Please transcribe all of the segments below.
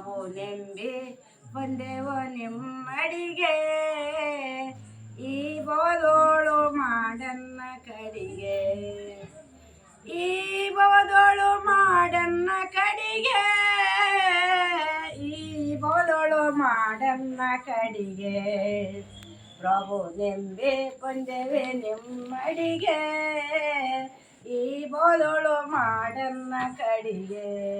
ಪ್ರಭು ನೆಂಬಿ ಬಂದೆವು ನಿಮ್ಮಡಿಗೆ. ಈ ಬೋದೋಳು ಮಾಡನ್ನ ಕಡಿಗೆ. ಈ ಬೋದೋಳು ಮಾಡನ್ನ ಕಡಿಗೆ. ಈ ಬೋದೋಳು ಮಾಡನ್ನ ಕಡಿಗೆ. ಪ್ರಭು ನೆಂಬೆ ಬಂದೆವೆ ನಿಮ್ಮಡಿಗೆ. ಈ ಬೋದೋಳು ಮಾಡನ್ನ ಕಡಿಗೆ.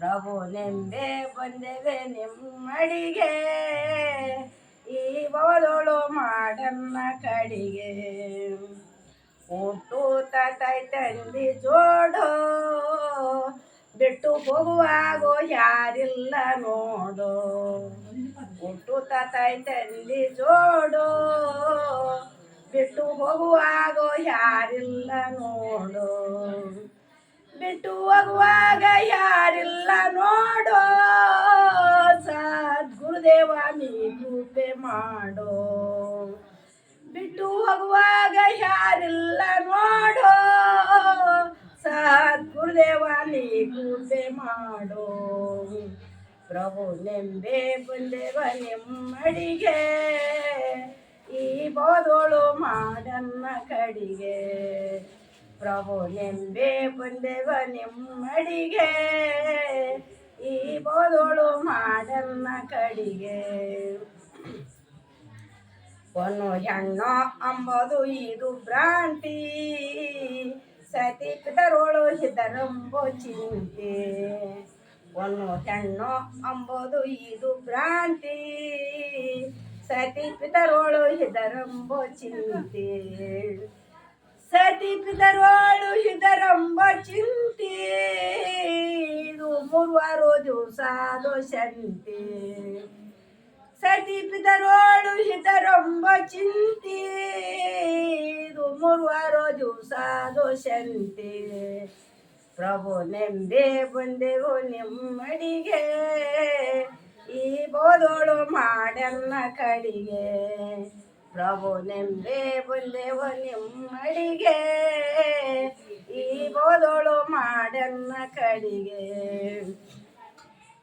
ಪ್ರಭು ನೆಂಬೆ ಬಂದೆವೆ ನಿಮ್ಮಡಿಗೆ. ಈ ಬದಳು ಮಾಡನ್ನ ಕಡಿಗೆ. ಊಟು ತಾಯಿ ತಂದಿ ಜೋಡು, ಬಿಟ್ಟು ಹೋಗುವಾಗೋ ಯಾರಿಲ್ಲ ನೋಡು. ಊಟು ತಾಯಿ ತಂದಿ ಜೋಡು, ಬಿಟ್ಟು ಹೋಗುವಾಗೋ ಯಾರಿಲ್ಲ ಬಿಟ್ಟು ಹೋಗುವಾಗ ಯಾರಿಲ್ಲ ನೋಡೋ. ಸದ್ಗುರುದೇವ ನೀ ಕೃಪೆ ಮಾಡೋ. ಬಿಟ್ಟು ಹೋಗುವಾಗ ಯಾರಿಲ್ಲ ನೋಡೋ. ಸದ್ಗುರುದೇವ ನೀ ಕೃಪೆ ಮಾಡೋ. ಪ್ರಭು ನೆಂಬೆ ಬಂದೇವ ನಿಮ್ಮಡಿಗೆ. ಈ ಬೋದೋಳು ಮಾಡನ್ನ ಕಡಿಗೆ. ಪ್ರಭು ನಿಂಬೆ ಬಂದೆವ ನಿಮ್ಮಡಿಗೆ ಈ ಬೋದೋಳು ಮಾಡನ್ನ ಕಡಿಗೆ. ಒಂದು ಹೆಣ್ಣು ಅಂಬದು ಇದು ಭ್ರಾಂತಿ, ಸತಿ ಪಿತರೋಳು ಹಿತರಂಬು ಚಿಂತೆ. ಒಂದು ಹೆಣ್ಣು ಅಂಬದು ಇದು ಭ್ರಾಂತಿ, ಸತಿ ಪಿತರೋಳು ಹಿತರಂಬು ಚಿಂತೆ. ಸತಿ ಪಿತರೋಳು ಹಿತರಂಬ ಚಿಂತೆ ಇದು ಮೂರುವಾರು ದಿವಸ ದೋಷಂತೆ ಸತಿ ಪಿತರೋಳು ಹಿತರೊಂಬ ಚಿಂತೆ ಇದು ಮೂರುವಾರು ದಿವಸ ದೋಷಂತೆ ಪ್ರಭು ನೆಂಬೆ ಬಂದೆವು ನಿಮ್ಮಡಿಗೆ ಈ ಬೋದೋಳು ಮಾಡನ್ನ ಕಡಿಗೆ ಪ್ರಭು ನೆಂಬೆ ಬಂದೆವು ನಿಮ್ಮಡಿಗೆ ಈ ಬೋದೋಳು ಮಾಡನ್ನ ಕಡಿಗೆ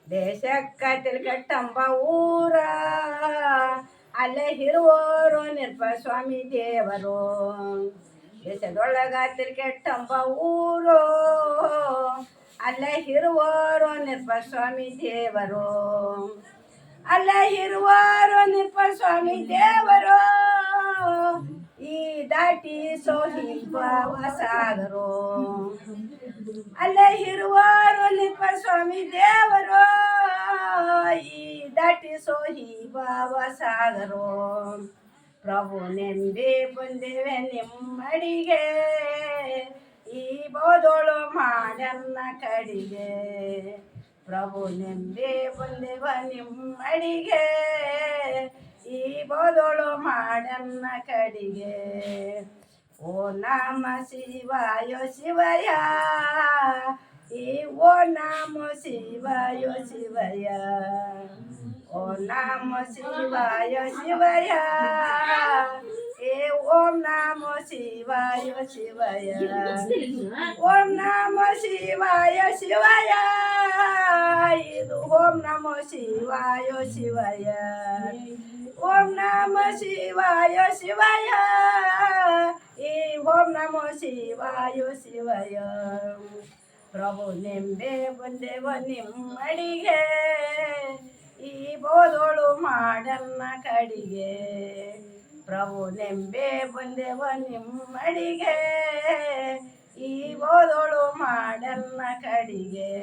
ದೇಶಕ್ಕ ತಿರುಗಟ್ಟಂಬ ಊರ ಅಲ್ಲೇ ಹಿರುವವರು ನಿರ್ಭಸ್ವಾಮಿ ದೇವರು ದೇಶದೊಳಗ ತಿರುಗಟ್ಟಂಬ ಊರು ಅಲ್ಲೇ ಹಿರುವರು ನಿರ್ಭಸ್ವಾಮಿ ದೇವರು ಅಲ್ಲೇ ಹಿರುವರು ನಿರ್ಭಸ್ವಾಮಿ ದೇವರು ಈ ದಾಟಿ ಸೋಹಿ ಸಾಗರು ಅಲ್ಲೇ ಇರುವರು ಸ್ವಾಮಿ ದೇವರು. ಈ ದಾಟಿ ಸೋಹಿ ಬಾವ ಸಾಗರು ಪ್ರಭು ನೆಂದಿ ಬಂದೇವೆ ನಿಮ್ಮಡಿಗೆ. ಈ ಬೋದೋಳು ಮಾಡನ್ನ ಕಡಿಗೆ. ಪ್ರಭು ನೆಂದಿ ಬಂದೇವ ನಿಮ್ಮಡಿಗೆ. ಬೋದೋಳು ಮಾಡನ್ನ ಕಡಿಗೆ ಓ ನಾಮ ಶಿವಾಯ ಶಿವಯ ಈ ಓ ನಾಮ ಶಿವಾಯ ಶಿವಯ ಓ ನಾಮ ಶಿವಾಯ ಶಿವಯ ಏ ಓಂ ನಾಮ ಶಿವಾಯ ಶಿವಯ ಓಂ ನಾಮ ಶಿವಾಯ ಶಿವಯ ಇದು ಓಂ ನಮೋ ಶಿವಾಯ ಶಿವಯ. ಓಂ ನಮೋ ಶಿವಾಯ ಶಿವಯ. ಈ ಓಂ ನಮೋ ಶಿವಾಯ ಶಿವಯ. ಪ್ರಭು ನೆಂಬೆ ಬಂದೆವ ನಿಮ್ಮಡಿಗೆ. ಈ ಬೋದೋಳು ಮಾಡನ್ನ ಕಡಿಗೆ. ಪ್ರಭು ನೆಂಬೆ ಬಂದೆವ ನಿಮ್ಮಡಿಗೆ. ಈ ಬೋದೋಳು ಮಾಡನ್ನ ಕಡಿಗೆ.